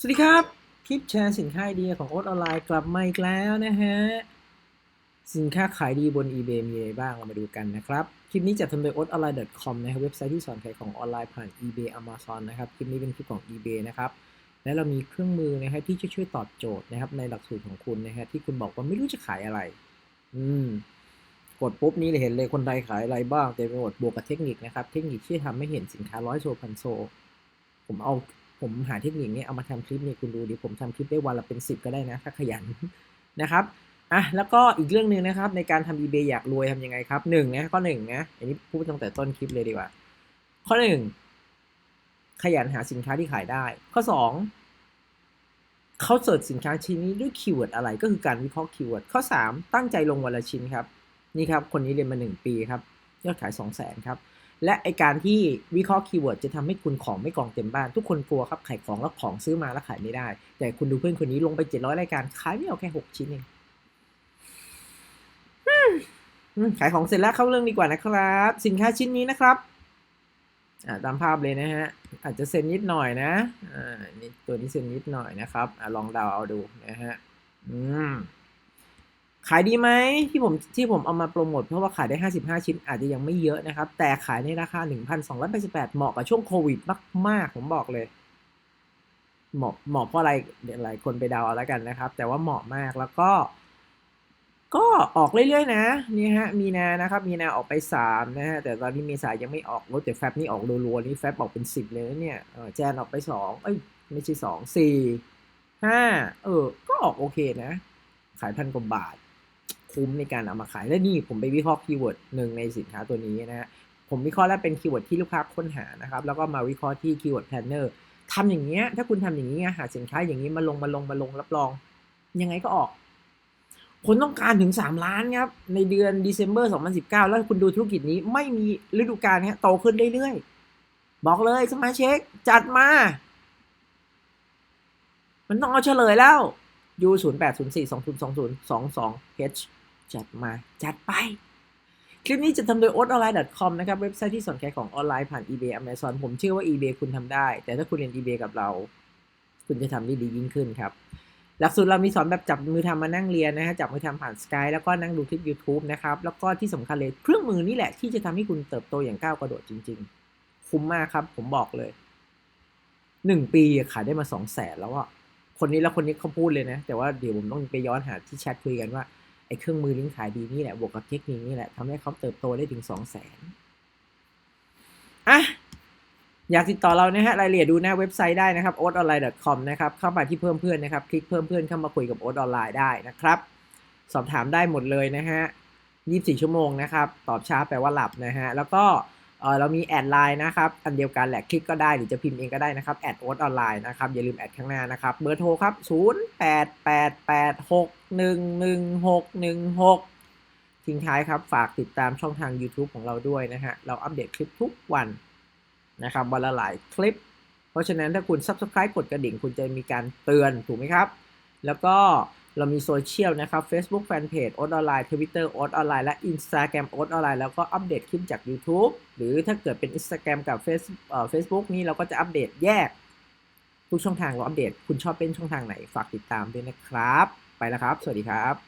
สวัสดีครับ คลิปแชร์สินค้าไอเดียของโอ๊ตออนไลน์กลับมาอีกแล้วนะฮะ สินค้าขายดีบน eBay มีอะไรบ้างเรามาดูกันนะครับ คลิปนี้จัดทำโดย o t o n l i n e c o m นะครับเว็บไซต์ที่สอนขายของออนไลน์ผ่าน eBay Amazon นะครับคลิปนี้เป็นคลิปของ eBay นะครับและเรามีเครื่องมือนะครับที่จะช่วยตอบโจทย์นะครับในหลักสูตรของคุณนะฮะที่คุณบอกว่าไม่รู้จะขายอะไร อืมกดปุ๊บนี่เลยเห็นเลยคนไทยขายอะไรบ้างเต็มไปหมดบวกกับเทคนิคนะครับเทคนิคที่ทำให้เห็นสินค้าร้อยโซพันโซ ผมเอา ผมหาเทคนิคนี้เอามาทำคลิปนี่คุณดูดิผมทำคลิปได้วันละเป็นสิบก็ได้นะถ้าขยันนะครับอะแล้วก็อีกเรื่องหนึ่งนะครับ ในการทำ eBay อยากรวยทำยังไงครับหนึ่งนะข้อหนึ่งนะอันนี้พูดตั้งแต่ต้นคลิปเลยดีกว่า ข้อหนึ่งขยันหาสินค้าที่ขายได้ ข้อสองเขาเสิร์ชสินค้าชิ้นนี้ด้วยคีย์เวิร์ดอะไรก็คือการวิเคราะห์คีย์เวิร์ดข้อสามตั้งใจลงวันละชิ้นครับ นี่ครับ คนนี้เรียนมาหนึ่งปีครับ ยอดขายสองแสนครับ และไอการที่วิเคราะห์คีย์เวิร์ดจะทำให้คุณของไม่กองเต็มบ้าน ทุกคนกลัวครับขายของแล้วของซื้อมาแล้วขายไม่ได้ แต่คุณดูเพื่อนคนนี้ลงไป700รายการขายไม่เอาแค่6ชิ้นเองอืมอืมขายของเสร็จแล้วเข้าเรื่องดีกว่านะครับ สินค้าชิ้นนี้นะครับอ่าตามภาพเลยนะฮะ อาจจะเซ็นนิดหน่อยนะอ่านี่ตัวนี้เซ็นนิดหน่อยนะครับอ่าลองเดาเอาดูนะฮะ อืม ขายดีไหมที่ผมที่ผมเอามาโปรโมทเพราะว่าขายได้ 55 ชิ้นอาจจะยังไม่เยอะนะครับ แต่ขายในราคา 1,288 เหมาะกับช่วงโควิดมาก ๆ ผมบอกเลย เหมาะเหมาะเพราะอะไรหลายคนไปเดาเอาแล้วกันนะครับ แต่ว่าเหมาะมากแล้วก็ ก็ออกเรื่อยๆ นะนี่ฮะมีนานะครับ มีนาออกไป 3 นะฮะแต่ตอนนี้เมษายยังไม่ออกรถแต่แฟบนี่ออกรัวๆนี่แฟบออกเป็น 10 เลยนะเนี่ยแจนออกไป 2 เอ้ยไม่ใช่ 2 4 5เออ ก็ออกโอเคนะ ขายพันกว่าบาท คุ้มในการเอามาขาย และนี่ผมไปวิเคราะห์คีย์เวิร์ดหนึ่งในสินค้าตัวนี้นะฮะผมวิเคราะห์แล้วเป็นคีย์เวิร์ดที่ลูกค้าค้นหานะครับ แล้วก็มาวิเคราะห์ที่คีย์เวิร์ดแพลนเนอร์ทำอย่างเงี้ย ถ้าคุณทำอย่างนี้หาสินค้าอย่างนี้มาลงมาลงมาลงรับรอง ยังไงก็ออก คนต้องการถึง 3 ล้านครับ ในเดือน December 2019 แล้วคุณดูธุรกิจนี้ไม่มีฤดูกาลฮะโตขึ้นเรื่อยๆ บอกเลยสมาเช็คจัดมา มันต้องเอาเฉลยแล้ว U 0 8 0 4 2 0 2 0 2 2 H จัดมาจัดไป คลิปนี้จะทำโดย o t o n l i n e c o m นะครับ เว็บไซต์ที่สอนขายของออนไลน์ผ่าน eBay Amazon ผมเชื่อว่า eBay คุณทำได้ แต่ถ้าคุณเรียน eBay กับเรา คุณจะทำได้ดียิ่งขึ้นครับ หลักสูตรเรามีสอนแบบจับมือทำมานั่งเรียนนะฮะจับมือทำผ่าน Skype แล้วก็นั่งดูคลิป YouTube นะครับ แล้วก็ที่สำคัญเลยเครื่องมือนี่แหละที่จะทำให้คุณเติบโตอย่างก้าวกระโดดจริง ๆ คุ้มมากครับ ผมบอกเลยหนึ่งปีขายได้มาสองแสนแล้วอะคนนี้แล้วคนนี้เขาพูดเลยนะ แต่ว่าเดี๋ยวผมต้องไปย้อนหาที่แชทคุยกันว่า ไอ้เครื่องมือลิงก์ขายดีนี่แหละบวกกับเทคนิคนี่แหละทำให้เขาเติบโตได้ถึงสองแสนอะอยากติดต่อเรานะฮะรายละเอียดดูหน้าเว็บไซต์ได้นะครับ o t o n l i n e c o m นะครับเข้ามาที่เพิ่มเพื่อนนะครับ คลิกเพิ่มเพื่อนเข้ามาคุยกับโอ๊ตออนไลน์ได้นะครับ สอบถามได้หมดเลยนะฮะ 24 ชั่วโมงนะครับ ตอบช้าแปลว่าหลับนะฮะ แล้วก็ เออเรามีแอดไลน์นะครับอันเดียวกันแหละคลิกก็ได้หรือจะพิมพ์เองก็ได้นะครับแอดโอ๊ตออนไลน์นะครับอย่าลืมแอดข้างหน้านะครับเบอร์โทรครับ 0 8 8 8 6 1 1 6 1 6 ทิ้งท้ายครับ ฝากติดตามช่องทาง YouTube ของเราด้วยนะฮะเราอัปเดตคลิปทุกวันนะครับวันละหลายคลิป เพราะฉะนั้นถ้าคุณ Subscribe กดกระดิ่งคุณจะมีการเตือนถูกไหมครับ แล้วก็ เรามีโซเชียลนะครับ Facebook Fanpage โอ๊ตออนไลน์ Twitter โอ๊ตออนไลน์และ Instagram โอ๊ตออนไลน์แล้วก็อัปเดตคลิปจาก YouTube หรือถ้าเกิดเป็น Instagram กับ Face เอ่อ Facebook นี่เราก็จะอัปเดตแยก ทุกช่องทางเราอัปเดต คุณชอบเป็นช่องทางไหน ฝากติดตามด้วยนะครับ ไปแล้วครับ สวัสดีครับ